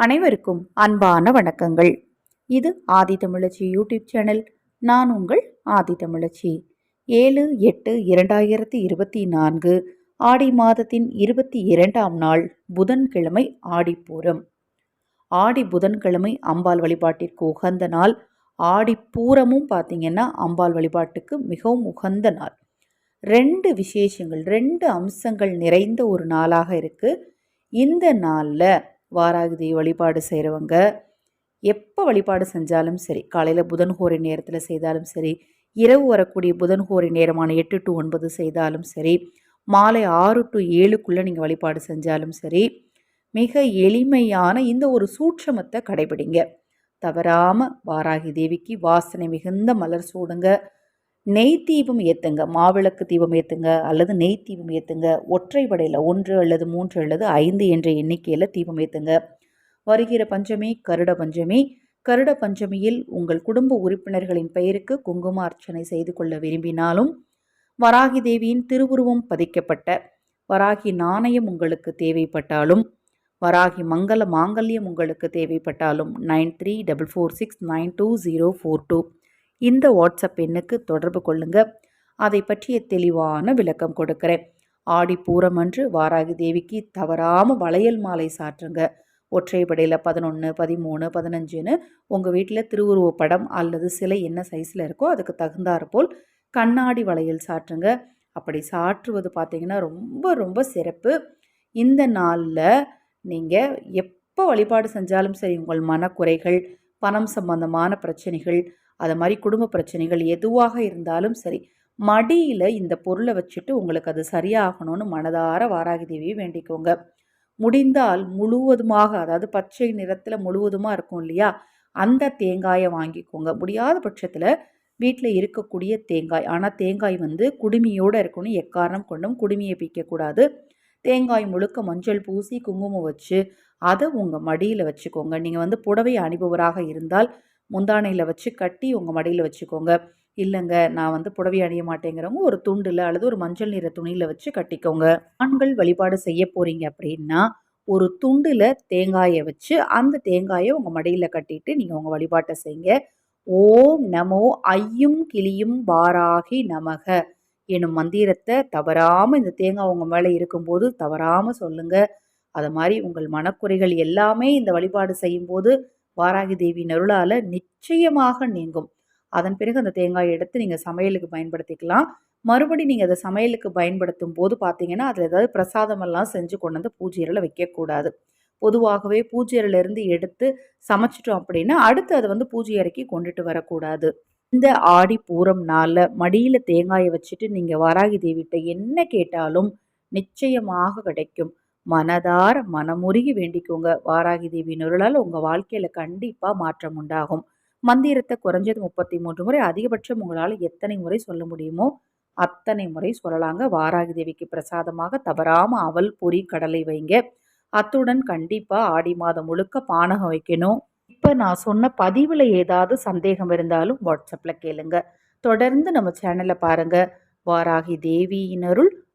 அனைவருக்கும் அன்பான வணக்கங்கள். இது ஆதி தமிழச்சி யூடியூப் சேனல். நான் உங்கள் ஆதி தமிழச்சி. ஏழு எட்டு இரண்டாயிரத்தி இருபத்தி நான்கு ஆடி மாதத்தின் இருபத்தி இரண்டாம் நாள் புதன்கிழமை ஆடிப்பூரம். ஆடி புதன்கிழமை அம்பாள் வழிபாட்டிற்கு உகந்த நாள். ஆடிப்பூரமும் பார்த்திங்கன்னா அம்பாள் வழிபாட்டுக்கு மிகவும் உகந்த நாள். ரெண்டு விசேஷங்கள் ரெண்டு அம்சங்கள் நிறைந்த ஒரு நாளாக இருக்குது இந்த நாளில் வாராகி வழிபாடு செய்கிறவங்க எப்போ வழிபாடு செஞ்சாலும் சரி காலையில் புதன் ஹோரி நேரத்தில் செய்தாலும் சரி இரவு வரக்கூடிய புதன் ஹோரி நேரமான எட்டு டு ஒன்பது செய்தாலும் சரி மாலை ஆறு டு ஏழுக்குள்ளே நீங்கள் வழிபாடு செஞ்சாலும் சரி மிக எளிமையான இந்த ஒரு சூட்சமத்தை கடைபிடிங்க. தவறாமல் வாராகி தேவிக்கு வாசனை மிகுந்த மலர் சூடுங்க. நெய் தீபம் ஏற்றுங்க மாவிளக்கு தீபம் ஏற்றுங்க அல்லது நெய் தீபம் ஏற்றுங்க ஒற்றைப்படையில் ஒன்று அல்லது மூன்று அல்லது ஐந்து என்ற எண்ணிக்கையில் தீபம் ஏற்றுங்க வருகிற பஞ்சமி கருட பஞ்சமி. கருட பஞ்சமியில் உங்கள் குடும்ப உறுப்பினர்களின் பெயருக்கு குங்கும அர்ச்சனை செய்து கொள்ள விரும்பினாலும் வராகி தேவியின் திருவுருவம் பதிக்கப்பட்ட வராகி நாணயம் உங்களுக்கு தேவைப்பட்டாலும் வராகி மங்கள மாங்கல்யம் உங்களுக்கு தேவைப்பட்டாலும் nine three double four six nine two zero four two. இந்த வாட்ஸ்அப் எண்ணுக்கு தொடர்பு கொள்ளுங்க. அதை பற்றிய தெளிவான விளக்கம் கொடுக்கிறேன். ஆடி பூரம் அன்று வாராகி தேவிக்கு தவறாமல் வளையல் மாலை சாற்றுங்க. ஒற்றைப்படையில் பதினொன்று பதிமூணு பதினஞ்சுன்னு உங்கள் வீட்டில் திருவுருவ படம் அல்லது சிலை என்ன சைஸில் இருக்கோ அதுக்கு தகுந்தாற்போல் கண்ணாடி வளையல் சாற்றுங்க. அப்படி சாற்றுவது பார்த்திங்கன்னா ரொம்ப ரொம்ப சிறப்பு. இந்த நாளில் நீங்கள் எப்போ வழிபாடு செஞ்சாலும் சரி உங்கள் மனக்குறைகள் பணம் சம்பந்தமான பிரச்சனைகள் அது மாதிரி குடும்ப பிரச்சனைகள் எதுவாக இருந்தாலும் சரி மடியில் இந்த பொருளை வச்சுட்டு உங்களுக்கு அது சரியாகணும்னு மனதார வாராகி தேவியை வேண்டிக்கோங்க. முடிந்தால் முழுவதுமாக அதாவது பச்சை நிறத்தில் முழுவதுமாக இருக்கும் இல்லையா அந்த தேங்காயை வாங்கிக்கோங்க. முடியாத பட்சத்தில் வீட்டில் இருக்கக்கூடிய தேங்காய் ஆனால் தேங்காய் வந்து குடுமியோடு இருக்கணும் எக்காரணம் கொண்டும் குடுமியை பிக்கக்கூடாது தேங்காய் முழுக்க மஞ்சள் பூசி குங்குமம் வச்சு அதை உங்கள் மடியில் வச்சுக்கோங்க. நீங்கள் வந்து புடவை அணிபவராக இருந்தால் முந்தானையில் வச்சு கட்டி உங்கள் மடியில் வச்சுக்கோங்க. இல்லைங்க நான் வந்து புடவை அணிய மாட்டேங்கிறவங்க ஒரு துண்டில் அல்லது ஒரு மஞ்சள் நிற துணியில் வச்சு கட்டிக்கோங்க. ஆண்கள் வழிபாடு செய்ய போகிறீங்க அப்படின்னா ஒரு துண்டில் தேங்காயை வச்சு அந்த தேங்காயை உங்கள் மடியில் கட்டிட்டு நீங்கள் உங்கள் வழிபாட்டை செய்யுங்க ஓம் நமோ ஐயும் கிளியும் பாராகி நமக. எனும் மந்திரத்தை தவறாமல் இந்த தேங்காய் உங்கள் மேலே இருக்கும்போது தவறாமல் சொல்லுங்கள் அது மாதிரி உங்கள் மனக்குறைகள் எல்லாமே இந்த வழிபாடு செய்யும்போது வாராகி தேவி அருளால் நிச்சயமாக நீங்கும். அதன் பிறகு அந்த தேங்காயை எடுத்து நீங்கள் சமையலுக்கு பயன்படுத்திக்கலாம். மறுபடி நீங்கள் அதை சமையலுக்கு பயன்படுத்தும் போது பார்த்தீங்கன்னா அதில் ஏதாவது பிரசாதமெல்லாம் செஞ்சு கொண்டு வந்து பூஜையில் வைக்கக்கூடாது பொதுவாகவே பூஜையிலிருந்து எடுத்து சமைச்சிட்டோம் அப்படின்னா அடுத்து அதை வந்து பூஜை அறைக்கு கொண்டுட்டு வரக்கூடாது. இந்த ஆடி பூரம் நாளில் மடியில் தேங்காயை வச்சுட்டு நீங்கள் வராகி தேவிட்ட என்ன கேட்டாலும் நிச்சயமாக கிடைக்கும். மனதார மனமுருகி வேண்டிக்கோங்க. வாராகி தேவி நிருளால் உங்கள் வாழ்க்கையில் கண்டிப்பாக மாற்றம் உண்டாகும். மந்திரத்தை குறைஞ்சது முப்பத்தி மூன்று முறை அதிகபட்சம் உங்களால் எத்தனை முறை சொல்ல முடியுமோ அத்தனை முறை சொல்லலாங்க. வாராகி தேவிக்கு பிரசாதமாக தவறாமல் அவல் பொறி கடலை வைங்க. அத்துடன் கண்டிப்பாக ஆடி மாதம் முழுக்க பானகம் வைக்கணும். இப்போ நான் சொன்ன பதிவில் ஏதாவது சந்தேகம் இருந்தாலும் வாட்ஸ்அப்பில் கேளுங்க. தொடர்ந்து நம்ம சேனலை பாருங்கள் வாராகி தேவியினருள்